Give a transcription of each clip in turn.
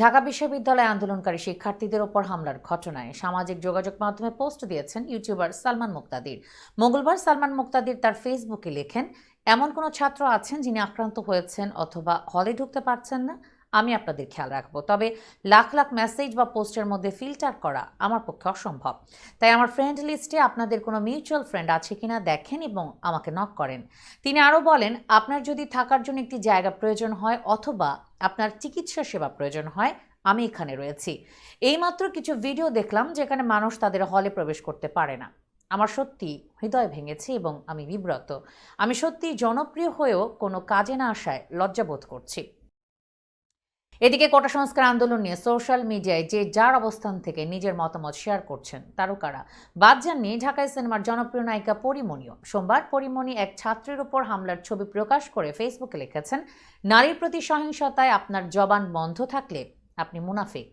ঢাকা বিশ্ববিদ্যালয়ে আন্দোলনকারী শিক্ষার্থীদের ওপর হামলার ঘটনায় সামাজিক যোগাযোগ মাধ্যমে পোস্ট দিয়েছেন ইউটিউবার সালমান মুক্তাদির। মঙ্গলবার সালমান মুক্তাদির তার ফেসবুকে লেখেন, এমন কোনো ছাত্র আছেন যিনি আক্রান্ত হয়েছেন অথবা হলে ঢুকতে পারছেন না? আমি আপনাদের খেয়াল রাখব। তবে লাখ লাখ মেসেজ বা পোস্টের মধ্যে ফিল্টার করা আমার পক্ষে অসম্ভব। তাই আমার ফ্রেন্ড লিস্টে আপনাদের কোনো মিউচুয়াল ফ্রেন্ড আছে কিনা দেখেন এবং আমাকে নক করেন। তিনি আরও বলেন, আপনার যদি থাকার জন্য একটি জায়গা প্রয়োজন হয় অথবা আপনার চিকিৎসা সেবা প্রয়োজন হয়, আমি এখানে রয়েছি। এইমাত্র কিছু ভিডিও দেখলাম যেখানে মানুষ তাদের হলে প্রবেশ করতে পারে না। আমার সত্যি হৃদয় ভেঙেছে এবং আমি বিব্রত। আমি সত্যি জনপ্রিয় হয়েও কোনো কাজে না আসায় লজ্জাবোধ করছি। এদিকে কোটা সংস্কার আন্দোলন নিয়ে সোশ্যাল মিডিয়ায় যে যার অবস্থান থেকে নিজের মতামত শেয়ার করছেন তারকারা। বাদ যাননি ঢাকায় সিনেমার জনপ্রিয় নায়িকা পরিমণিও। সোমবার পরিমণি এক ছাত্রের উপর হামলার ছবি প্রকাশ করে ফেসবুকে লিখেছেন, নারীর প্রতি সহিংসতায় আপনার জবান বন্ধ থাকলে আপনি মুনাফিক।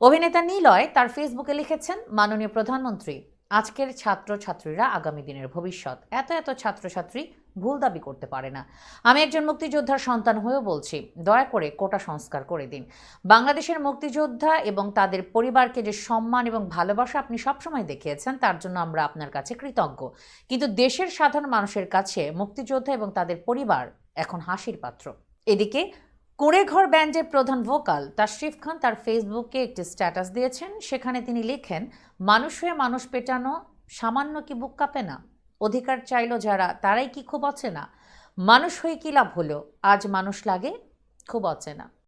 অভিনেতা নীলয় তার ফেসবুকে লিখেছেন, মাননীয় প্রধানমন্ত্রী, আজকের ছাত্র ছাত্রীরা আগামী দিনের ভবিষ্যৎ। এত এত ছাত্রছাত্রী ভুল দাবি করতে পারে না। আমি একজন মুক্তিযোদ্ধার সন্তান হয়েও বলছি, দয়া করে কোটা সংস্কার করে দিন। বাংলাদেশের মুক্তিযোদ্ধা এবং তাদের পরিবারকে যে সম্মান এবং ভালোবাসা আপনি সবসময় দেখিয়েছেন, তার জন্য আমরা আপনার কাছে কৃতজ্ঞ। কিন্তু দেশের সাধারণ মানুষের কাছে মুক্তিযোদ্ধা এবং তাদের পরিবার এখন হাসির পাত্র। এদিকে কুঁড়েঘর ব্যান্ডের প্রধান ভোকাল তাশরিফ খান তার ফেসবুকে একটি স্ট্যাটাস দিয়েছেন, সেখানে তিনি লেখেন, মানুষ হয়ে মানুষ পেটানো সামান্য কি বুক কাঁপে না? অধিকার চাইল যারা, তারাই কি খুব অচেনা? মানুষ হয়ে কি লাভ হলো? আজ মানুষ লাগে, খুব অচেনা।